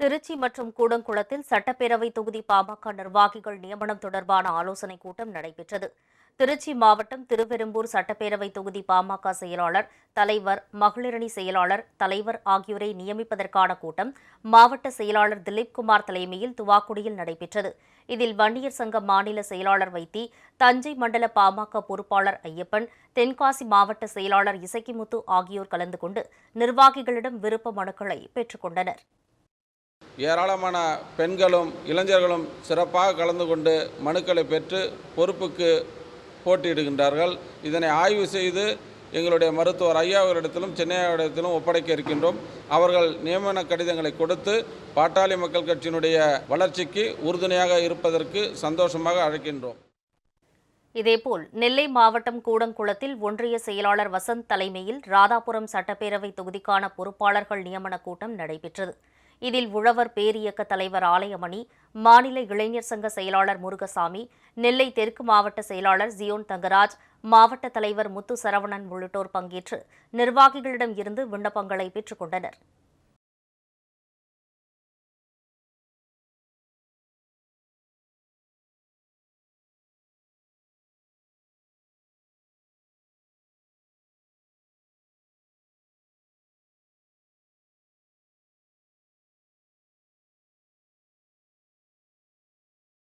திருச்சி மற்றும் கூடங்குளத்தில் சட்டப்பேரவை தொகுதி பாமக நிர்வாகிகள் நியமனம் தொடர்பான ஆலோசனைக் கூட்டம் நடைபெற்றது. திருச்சி மாவட்டம் திருவெரும்பூர் சட்டப்பேரவை தொகுதி பாமக செயலாளர் தலைவர் மகளிரணி செயலாளர் தலைவர் ஆகியோரை நியமிப்பதற்கான கூட்டம் மாவட்ட செயலாளர் திலீப்குமார் தலைமையில் துவாக்குடியில் நடைபெற்றது. இதில் வன்னியர் சங்க மாநில செயலாளர் வைத்தி தஞ்சை மண்டல பாமக பொறுப்பாளர் ஐயப்பன் தென்காசி மாவட்ட செயலாளர் இசக்கிமுத்து ஆகியோர் கலந்து கொண்டு நிர்வாகிகளிடம் விருப்ப மனுக்களை பெற்றுக்கொண்டனர் ஏராளமான பெண்களும் இளைஞர்களும் சிறப்பாக கலந்து கொண்டு மனுக்களை பெற்று பொறுப்புக்கு போட்டியிடுகின்றார்கள். இதனை ஆய்வு செய்து எங்களுடைய மருத்துவர் ஐயா அவரிடத்திலும் சென்னையாவிடத்திலும் ஒப்படைக்க இருக்கின்றோம். அவர்கள் நியமன கடிதங்களை கொடுத்து பாட்டாளி மக்கள் கட்சியினுடைய வளர்ச்சிக்கு உறுதுணையாக இருப்பதற்கு சந்தோஷமாக அழைக்கின்றோம். இதேபோல் நெல்லை மாவட்டம் கூடங்குளத்தில் ஒன்றிய செயலாளர் வசந்த் தலைமையில் ராதாபுரம் சட்டப்பேரவை தொகுதிக்கான பொறுப்பாளர்கள் நியமன கூட்டம் நடைபெற்றது. இதில் உழவர் பேரியக்க தலைவர் ஆலயமணி மாநில இளைஞர் சங்க செயலாளர் முருகசாமி நெல்லை தெற்கு மாவட்ட செயலாளர் ஜியோன் தங்கராஜ் மாவட்ட தலைவர் முத்து சரவணன் உள்ளிட்டோர் பங்கேற்று நிர்வாகிகளிடம் இருந்து விண்ணப்பங்களை பெற்றுக் கொண்டனர்.